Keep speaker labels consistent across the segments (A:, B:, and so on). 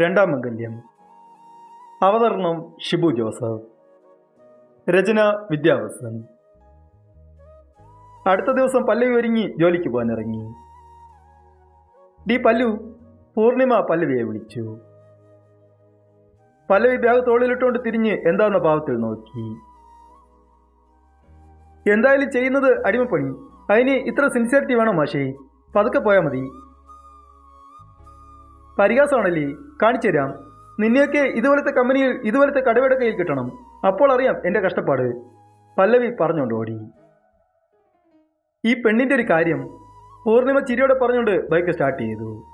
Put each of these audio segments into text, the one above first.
A: രണ്ടാം മംഗല്യം അവതരണം ഷിബു ജോസഫ്. രചന വിദ്യാവസൻ. അടുത്ത ദിവസം പല്ലവി ഒരുങ്ങി ജോലിക്ക് പോകാൻ ഇറങ്ങി ഡി പല്ലു പൂർണിമ പല്ലവിയെ വിളിച്ചു. പല്ലവി ബാഗ് തോളിലിട്ടുകൊണ്ട് തിരിഞ്ഞ് എന്താന്ന ഭാവത്തിൽ നോക്കി. എന്തായാലും ചെയ്യുന്നത് അടിമപ്പണി. അതിന് ഇത്ര സിൻസിയറിറ്റി വേണം മാഷേ? പതുക്കെ പോയാൽ മതി. പരിഹാസമാണല്ലേ? കാണിച്ചു തരാം. നിന്നെയൊക്കെ ഇതുപോലത്തെ കമ്പനിയിൽ ഇതുപോലത്തെ കടവയുടെ കയ്യിൽ കിട്ടണം. അപ്പോൾ അറിയാം എന്റെ കഷ്ടപ്പാട്. പല്ലവി പറഞ്ഞുകൊണ്ട് ഓടി. ഈ പെണ്ണിന്റെ ഒരു കാര്യം പൂർണിമ ചിരിയോടെ പറഞ്ഞുകൊണ്ട് ബൈക്ക് സ്റ്റാർട്ട് ചെയ്തു.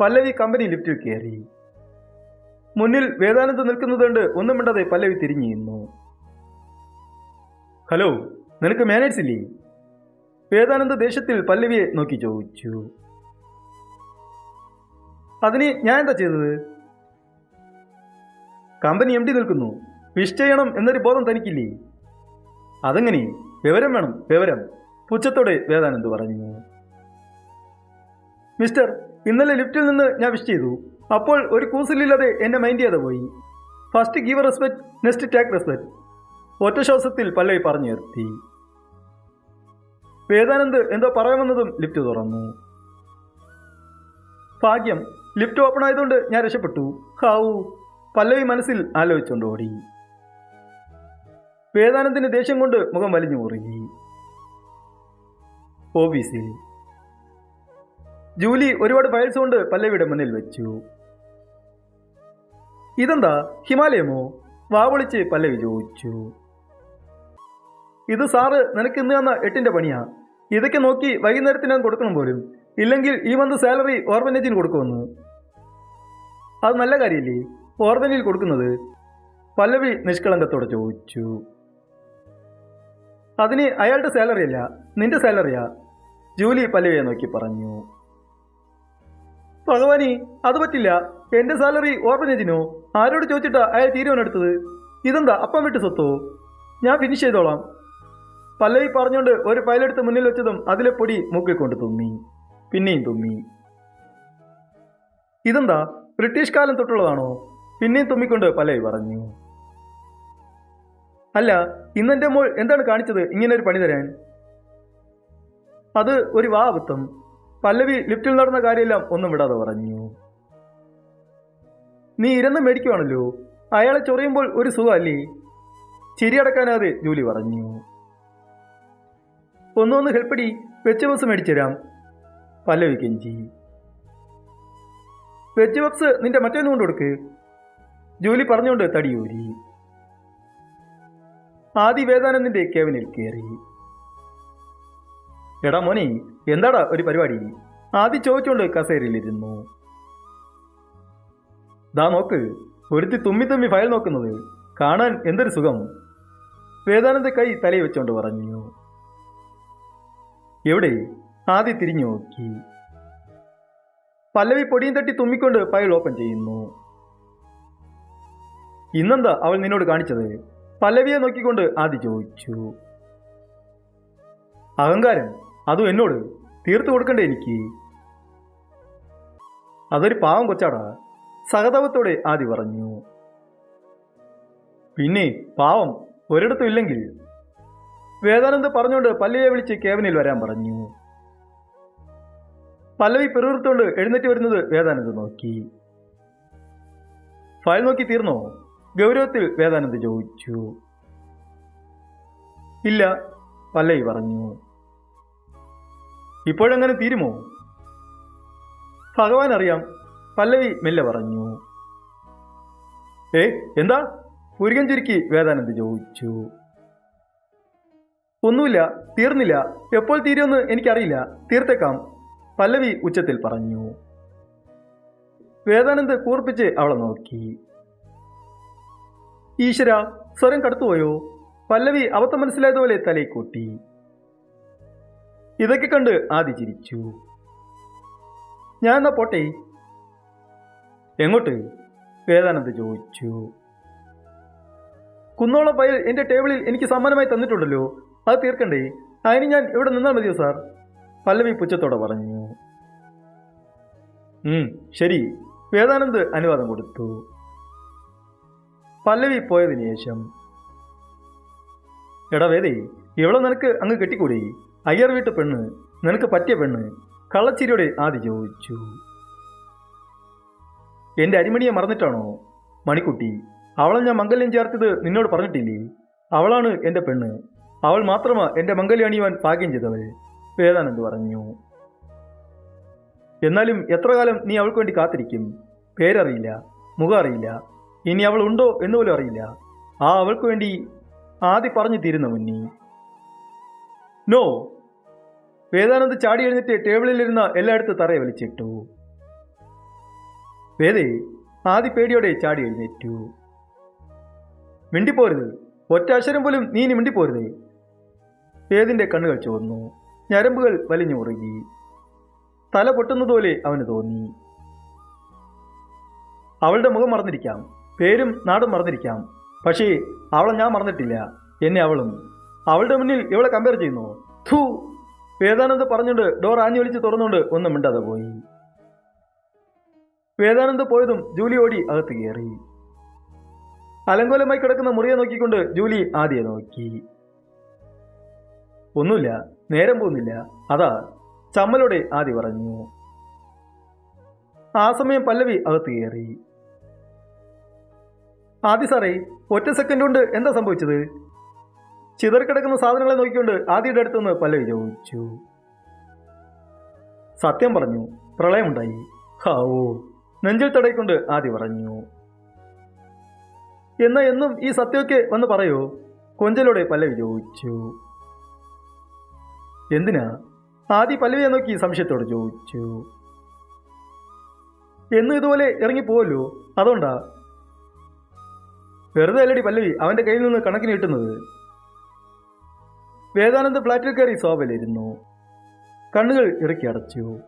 A: പല്ലവി കമ്പനി ലിഫ്റ്റിൽ കയറി. മുന്നിൽ വേദാനന്ദ നിൽക്കുന്നത് കണ്ട് ഒന്നും മിണ്ടാതെ പല്ലവി തിരിഞ്ഞു നിന്നു. ഹലോ നിനക്ക് മാനേഴ്സ് ഇല്ലേ? വേദാനന്ദ ദേശത്തിൽ പല്ലവിയെ നോക്കി ചോദിച്ചു. അതിന് ഞാൻ എന്താ ചെയ്തത്? കമ്പനി എം ഡി നിൽക്കുന്നു. വിഷ് ചെയ്യണം എന്നൊരു ബോധം തനിക്കില്ലേ? അതെങ്ങനെ? വിവരം വേണം വിവരം. പുച്ഛത്തോടെ വേദാനന്ദ് പറഞ്ഞു. മിസ്റ്റർ ഇന്നലെ ലിഫ്റ്റിൽ നിന്ന് ഞാൻ വിഷ് ചെയ്തു. അപ്പോൾ ഒരു കൂസലില്ലാതെ എന്നെ മൈൻഡ് ചെയ്യാതെ പോയി. First give respect next take respect. ഒറ്റ ശ്വാസത്തിൽ പല്ലവി പറഞ്ഞു നിർത്തി വേദാനന്ദ് എന്തോ പറയാമെന്നതും ലിഫ്റ്റ് തുറന്നു. ഭാഗ്യം ലിഫ്റ്റ് ഓപ്പൺ ആയതുകൊണ്ട് ഞാൻ രക്ഷപ്പെട്ടു. ഹാവു പല്ലവി മനസ്സിൽ ആലോചിച്ചുകൊണ്ട് ഓടി വേദാനന്ദിന്റെ ദേഷ്യം കൊണ്ട് മുഖം വലിഞ്ഞു മുറുകി ഓഫീസിൽ. ജൂലി ഒരുപാട് ഫയൽസ് കൊണ്ട് പല്ലവിയുടെ മുന്നിൽ വെച്ചു. ഇതെന്താ ഹിമാലയമോ? വാവളിച്ച് പല്ലവി ചോദിച്ചു. ഇത് സാറ് നിനക്ക് ഇന്ന് തന്ന എട്ടിന്റെ പണിയാ. ഇതൊക്കെ നോക്കി വൈകുന്നേരത്തിന് കൊടുക്കണം പോലും. ഇല്ലെങ്കിൽ ഈ മന്ത് സാലറി ഓർഫനേജിന് കൊടുക്കുമെന്ന്. അത് നല്ല കാര്യമില്ലേ ഓർഫനേജിൽ കൊടുക്കുന്നത് പല്ലവി നിഷ്കളങ്കത്തോടെ ചോദിച്ചു. അതിന് അയാളുടെ സാലറി അല്ല നിന്റെ സാലറിയാ ജൂലി പല്ലവിയെ നോക്കി പറഞ്ഞു. ഭഗവാനി അത് പറ്റില്ല. എന്റെ സാലറി ഓർഫനേജിനോ ആരോട് ചോദിച്ചിട്ടാ അയാൾ തീരുമാനമെടുത്തത് ഇതെന്താ അപ്പം വിട്ട് സ്വത്തോ? ഞാൻ ഫിനിഷ് ചെയ്തോളാം. പല്ലവി പറഞ്ഞുകൊണ്ട് ഒരു ഫയലെടുത്ത് മുന്നിൽ വെച്ചതും അതിലെ പൊടി മൂക്കിൽ കൊണ്ട് തുമ്മി. പിന്നെയും തുമ്മി. ഇതെന്താ? ബ്രിട്ടീഷ് കാലം തൊട്ടുള്ളതാണോ? പിന്നെയും തുമ്മിക്കൊണ്ട് പല്ലവി പറഞ്ഞു. അല്ല ഇന്നെന്റെ മോൾ എന്താണ് കാണിച്ചത്? ഇങ്ങനെ ഒരു പണി തരാൻ. അത് ഒരു വാ പല്ലവി ലിഫ്റ്റിൽ നടന്ന കാര്യമെല്ലാം ഒന്നും വിടാതെ പറഞ്ഞു. നീ ഇരന്ന് മേടിക്കുവാണല്ലോ. അയാളെ ചൊറിയുമ്പോൾ ഒരു സുഖമല്ലേ? ചിരിയടക്കാനാതെ ജൂലി പറഞ്ഞു. ഒന്നൊന്ന് ഹെൽപ്പടി വെച്ച ബസ് മേടിച്ചുതരാം പല്ലവി കെഞ്ചി. വെജ് ബോക്സ് നിന്റെ മറ്റേന്ന് കൊണ്ട് കൊടുക്ക്. ജോലി പറഞ്ഞുകൊണ്ട് തടിയൂരി. ആദി വേദാനന്ദിന്റെ കേവനിൽ കയറി എടാ മോനെ എന്താടാ ഒരു പരിപാടി? ആദി ചോദിച്ചുകൊണ്ട് കസേരയിലിരുന്നു. ദാ നോക്ക് ഒരുത്തി തുമ്മി തുമ്മി ഫയൽ നോക്കുന്നത്. കാണാൻ എന്തൊരു സുഖം. വേദാനന്ദ കൈ തലയിൽ വെച്ചുകൊണ്ട് പറഞ്ഞു. എവിടെ? ആദി തിരിഞ്ഞു നോക്കി. പല്ലവി പൊടിയും തട്ടി തുമ്മിക്കൊണ്ട് ഫയൽ ഓപ്പൺ ചെയ്യുന്നു. ഇന്നെന്താ അവൾ നിന്നോട് കാണിച്ചത്? പല്ലവിയെ നോക്കിക്കൊണ്ട് ആദി ചോദിച്ചു. അഹങ്കാരം അതും എന്നോട്? തീർത്തു കൊടുക്കണ്ടേ എനിക്ക്? അതൊരു പാവം കൊച്ചാടാ സഹതാപത്തോടെ ആദി പറഞ്ഞു. പിന്നെ പാവം ഒരിടത്തും ഇല്ലെങ്കിൽ. വേദാനന്ദ പറഞ്ഞുകൊണ്ട് പല്ലവിയെ വിളിച്ച് കേവനിൽ വരാൻ പറഞ്ഞു. പല്ലവി പെരുവിർത്തുകൊണ്ട് എഴുന്നേറ്റ് വരുന്നത് വേദാനന്ദ് നോക്കി. ഫയൽ നോക്കി തീർന്നോ? ഗൗരവത്തിൽ വേദാനന്ദ് ചോദിച്ചു. ഇല്ല പല്ലവി പറഞ്ഞു. ഇപ്പോഴങ്ങനെ തീരുമോ? ഭഗവാൻ അറിയാം പല്ലവി മെല്ലെ പറഞ്ഞു. ഏ എന്താ? പുരികൻ ചുരുക്കി വേദാനന്ദ ചോദിച്ചു. ഒന്നുമില്ല തീർന്നില്ല. എപ്പോൾ തീരുമെന്ന് എനിക്കറിയില്ല. തീർത്തേക്കാം. പല്ലവി ഉച്ചത്തിൽ പറഞ്ഞു. വേദാനന്ദ് കൂർപ്പിച്ച് അവളെ നോക്കി. ഈശ്വര സ്വരം കടത്തുപോയോ? പല്ലവി അബദ്ധം മനസ്സിലായതുപോലെ തലയിൽ കൂട്ടി. ഇതൊക്കെ കണ്ട് ആദി ചിരിച്ചു. ഞാൻ എന്നാ പോട്ടെ? എങ്ങോട്ട്? വേദാനന്ദ് ചോദിച്ചു. കുന്നോളം ഫയൽ എന്റെ ടേബിളിൽ എനിക്ക് സമ്മാനമായി തന്നിട്ടുണ്ടല്ലോ. അത് തീർക്കണ്ടേ? അതിന് ഞാൻ ഇവിടെ നിന്നാൽ മതിയോ സാർ? പല്ലവി പുച്ഛത്തോടെ പറഞ്ഞു. ശരി. വേദാനന്ദ് അനുവാദം കൊടുത്തു. പല്ലവി പോയതിനു ശേഷം എടാ വേദി ഇവളെ നിനക്ക് അങ്ങ് കെട്ടിക്കൂടി? അയ്യർ വീട്ട് പെണ്ണ് നിനക്ക് പറ്റിയ പെണ്ണ്. കള്ളച്ചിരിയോടെ ആദ്യം ചോദിച്ചു. എന്റെ അരിമണിയെ മറന്നിട്ടാണോ? മണിക്കുട്ടി അവളെ ഞാൻ മംഗല്യം ചേർത്തത് നിന്നോട് പറഞ്ഞിട്ടില്ലേ? അവളാണ് എന്റെ പെണ്ണ്. അവൾ മാത്രമാ എന്റെ മംഗല്യം അണിയുവാൻ ഭാഗ്യം ചെയ്തവൾ. വേദാനന്ദ് പറഞ്ഞു. എന്നാലും എത്ര കാലം നീ അവൾക്ക് വേണ്ടി കാത്തിരിക്കും? പേരറിയില്ല മുഖം അറിയില്ല ഇനി അവൾ ഉണ്ടോ എന്ന് പോലും അറിയില്ല. ആ അവൾക്ക് വേണ്ടി ആദ്യം പറഞ്ഞു തീരുന്ന മുന്നി. നോ. വേദാനന്ദ് ചാടി എഴുന്നിട്ട് ടേബിളിലിരുന്ന എല്ലായിടത്തും തറയെ വലിച്ചിട്ടു. വേദേ ആദ്യ പേടിയോടെ ചാടി എഴുന്നേറ്റു. മിണ്ടിപ്പോരുത്. ഒറ്റ അക്ഷരം പോലും നീ ഇനി മിണ്ടിപ്പോരുത്. വേദിന്റെ കണ്ണുകൾ ചുവന്നു. ഞരമ്പുകൾ വലിഞ്ഞു മുറുകി തല പൊട്ടുന്നതുപോലെ അവന് തോന്നി. അവളുടെ മുഖം മറന്നിരിക്കാം. പേരും നാടും മറന്നിരിക്കാം. പക്ഷേ അവളെ ഞാൻ മറന്നിട്ടില്ല. എന്നെ അവളും. അവളുടെ മുന്നിൽ ഇവളെ കമ്പയർ ചെയ്യുന്നു. ധൂ വേദാനന്ദ് പറഞ്ഞുകൊണ്ട് ഡോർ ആഞ്ഞു വിളിച്ച് തുറന്നുകൊണ്ട് ഒന്നും മിണ്ടാതെ പോയി. വേദാനന്ദ് പോയതും ജൂലി ഓടി അകത്ത് കയറി. അലങ്കോലമായി കിടക്കുന്ന മുറിയെ നോക്കിക്കൊണ്ട് ജൂലി ആദ്യം നോക്കി. ഒന്നുമില്ല. നേരം പോകുന്നില്ല. അതാ ചമ്മലോടെ ആദി പറഞ്ഞു. ആ സമയം പല്ലവി അകത്ത് കയറി. ആദ്യ സാറേ ഒറ്റ സെക്കൻഡ് കൊണ്ട് എന്താ സംഭവിച്ചത്? ചിതറിക്കിടക്കുന്ന സാധനങ്ങളെ നോക്കിക്കൊണ്ട് ആദ്യയുടെ അടുത്തുനിന്ന് പല്ലവി ചോദിച്ചു. സത്യം പറഞ്ഞു പ്രളയമുണ്ടായി. ഹാവോ നെഞ്ചിൽ തടയിക്കൊണ്ട് ആദി പറഞ്ഞു. എന്നാ എന്നും ഈ സത്യമൊക്കെ വന്ന് പറയോ? കൊഞ്ചലോടെ പല്ലവി ചോദിച്ചു. എന്തിനാ? ആദ്യ പല്ലവിയെ നോക്കി സംശയത്തോട് ചോദിച്ചു. എന്നും ഇതുപോലെ ഇറങ്ങിപ്പോവല്ലോ അതുകൊണ്ടാ? വെറുതെ അല്ലടി പല്ലവി. അവന്റെ കയ്യിൽ നിന്ന് കണക്കിന് കിട്ടുന്നത്. വേദാനന്ദ് ഫ്ലാറ്റിൽ കയറി സോഫയിലിരുന്നു. കണ്ണുകൾ ഇറക്കി അടച്ചു.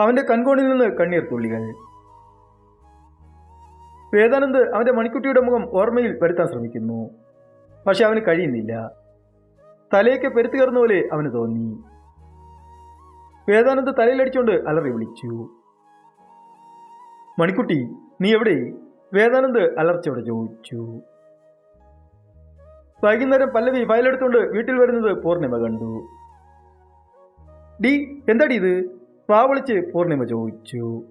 A: അവന്റെ കൺകോണിൽ നിന്ന് കണ്ണീർ തുള്ളികൾ. വേദാനന്ദ് അവന്റെ മണിക്കുട്ടിയുടെ മുഖം ഓർമ്മയിൽ വരുത്താൻ ശ്രമിക്കുന്നു. പക്ഷെ അവന് കഴിയുന്നില്ല. തലയൊക്കെ പെരുത്തു കയറുന്ന പോലെ അവന് തോന്നി. വേദാനന്ദ് തലയിലടിച്ചുകൊണ്ട് അലറി വിളിച്ചു. മണിക്കുട്ടി നീ എവിടെ? വേദാനന്ദ് അലർച്ചയോടെ ചോദിച്ചു. വൈകുന്നേരം പല്ലവി ഫയലെടുത്തുകൊണ്ട് വീട്ടിൽ വരുന്നത് പൂർണിമ കണ്ടു. ഡി എന്താടി ഇത്? വാ വിളിച്ച് പൂർണിമ ചോദിച്ചു.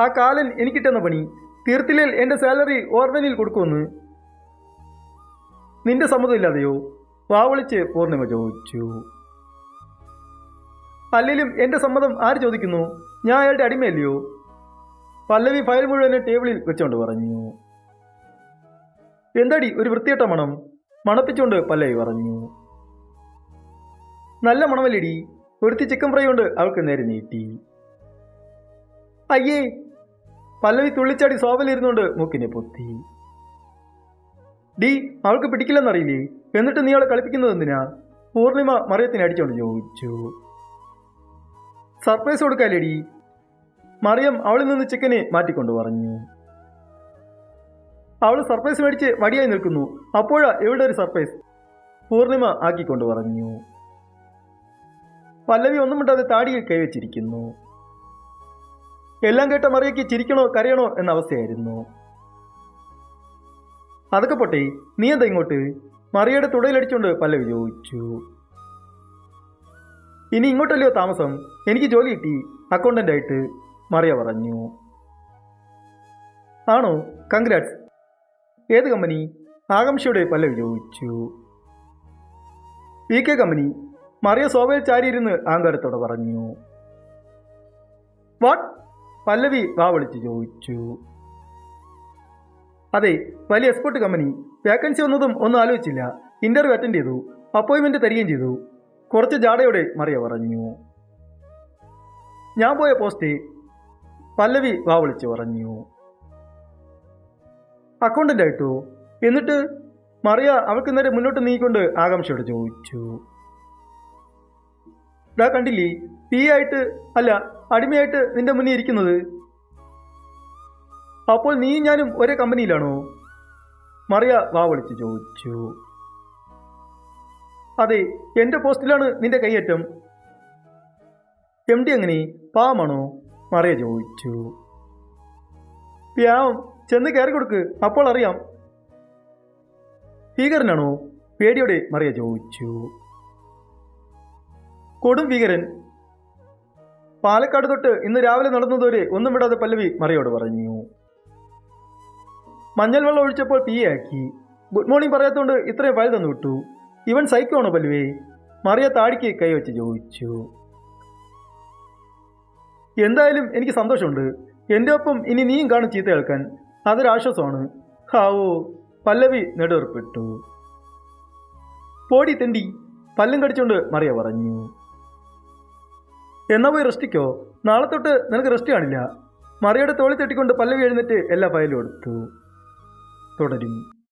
A: ആ കാലൻ എനിക്കിട്ടെന്ന പണി. തീർത്തില്ലേൽ എന്റെ സാലറി ഓർവനിൽ കൊടുക്കുമെന്ന്. നിന്റെ സമ്മതമില്ലാതെയോ വാ വിളിച്ച് പൂർണിമ ചോദിച്ചു. അല്ലെങ്കിലും എന്റെ സമ്മതം ആര് ചോദിക്കുന്നു? ഞാൻ അയാളുടെ അടിമയല്ലയോ? പല്ലവി ഫയൽ മുഴുവൻ ടേബിളിൽ വെച്ചുകൊണ്ട് പറഞ്ഞു. എന്താടി ഒരു വൃത്തികെട്ട മണം? മണപ്പിച്ചുകൊണ്ട് പല്ലവി പറഞ്ഞു. നല്ല മണമല്ലിടി? ഒരുത്തി ചിക്കൻ ഫ്രൈ കൊണ്ട് അവൾക്ക് നേരെ നീട്ടി. അയ്യേ പല്ലവി തുള്ളിച്ചാടി സോഫയിലിരുന്നുകൊണ്ട് മൂക്കിനെ പൊത്തി. ഡി അവൾക്ക് പിടിക്കില്ലെന്നറിയില്ലേ? എന്നിട്ട് നീ അവളെ കളിപ്പിക്കുന്നത് എന്തിനാ? പൂർണിമ മറിയത്തിനെ അടിച്ചോണ്ട് ചോദിച്ചു. സർപ്രൈസ് കൊടുക്കാല്ലേടി. മറിയം അവളിൽ നിന്ന് ചിക്കനെ മാറ്റിക്കൊണ്ട് പറഞ്ഞു. അവൾ സർപ്രൈസ് മേടിച്ച് മടിയായി നിൽക്കുന്നു. അപ്പോഴാ എവിടെ ഒരു സർപ്രൈസ് പൂർണിമ ആക്കിക്കൊണ്ട് പറഞ്ഞു. പല്ലവി ഒന്നും മിണ്ടാതെ താടിയിൽ കൈവച്ചിരിക്കുന്നു. എല്ലാം കേട്ട മറിയയ്ക്ക് ചിരിക്കണോ കരയണോ എന്ന അവസ്ഥയായിരുന്നു. അതൊക്കെ പോട്ടെ. നീ എന്താ ഇങ്ങോട്ട്? മറിയയുടെ തുടയിലടിച്ചുകൊണ്ട് പല്ലവി ചോദിച്ചു. ഇനി ഇങ്ങോട്ടല്ലയോ താമസം? എനിക്ക് ജോലി കിട്ടി. അക്കൗണ്ടന്റ് ആയിട്ട്. മറിയ പറഞ്ഞു. ആണോ? കൺഗ്രാറ്റ്സ് ഏത് കമ്പനി? ആകാംക്ഷയുടെ പല്ലവി ചോദിച്ചു. P K company. മറിയ സോഫയിൽ ചാരിയിരുന്ന് ആങ്കാരത്തോടെ പറഞ്ഞു. വാട്ട് പല്ലവി വാ വിളിച്ച് ചോദിച്ചു. അതെ വലിയ എക്സ്പോർട്ട് കമ്പനി വേക്കൻസി വന്നതും ഒന്നും ആലോചിച്ചില്ല. ഇന്റർവ്യൂ അറ്റൻഡ് ചെയ്തു. അപ്പോയിൻമെന്റ് തരികയും ചെയ്തു. കുറച്ച് ജാടയോടെ മറിയ പറഞ്ഞു. ഞാൻ പോയ പോസ്റ്റ് പല്ലവി വാ വിളിച്ച് പറഞ്ഞു. അക്കൗണ്ടന്റ് ആയിട്ടോ. എന്നിട്ട് മറിയ അവൾക്ക് നേരെ മുന്നോട്ട് നീക്കൊണ്ട് ആകാംക്ഷയോട് ചോദിച്ചു. ഡാ കണ്ടില്ലേ? പി ആയിട്ട് അല്ല അടിമയായിട്ട് നിന്റെ മുന്നിൽ ഇരിക്കുന്നത്? അപ്പോൾ നീ ഞാനും ഒരേ കമ്പനിയിലാണോ മറിയ വാ വിളിച്ച് ചോദിച്ചു. അതെ എന്റെ പോസ്റ്റിലാണ് നിന്റെ കൈയേറ്റം എം ഡി അങ്ങനെ പാവമാണോ മറിയ ചോദിച്ചു. വ്യാമം ചെന്ന് കയറി കൊടുക്ക് അപ്പോൾ അറിയാം. ഭീകരനാണോ? പേടിയോടെ മറിയ ചോദിച്ചു. കൊടും ഭീകരൻ. പാലക്കാട് തൊട്ട് ഇന്ന് രാവിലെ നടന്നതുവരെ ഒന്നും വിടാതെ പല്ലവി മറിയോട് പറഞ്ഞു. മഞ്ഞൾ വെള്ളം ഒഴിച്ചപ്പോൾ തീയാക്കി ഗുഡ് മോർണിംഗ് പറയാത്തോണ്ട് ഇത്രയും ഫയൽ തന്നു വിട്ടു. ഇവൻ സൈക്കോ പല്ലുവേ? പല്ലവി മറിയ താടിക്ക് കൈവച്ച് ചോദിച്ചു. എന്തായാലും എനിക്ക് സന്തോഷമുണ്ട്. എന്റെ ഒപ്പം ഇനി നീയും കാണും ചീത്ത കേൾക്കാൻ. അതൊരാശ്വാസമാണ് ഹാവോ പല്ലവി നെടുവേർപ്പെട്ടു. പോടി തെണ്ടി പല്ലും കടിച്ചുകൊണ്ട് മറിയ പറഞ്ഞു. എന്നാ പോയി റെസ്റ്റിക്കോ? നാളെ തൊട്ട് നിനക്ക് റെസ്റ്റ് കാണില്ല. മറിയുടെ തോളി തട്ടിക്കൊണ്ട് പല്ലവി എഴുന്നേറ്റ് എല്ലാ ഫയലും എടുത്തു. തുടരും.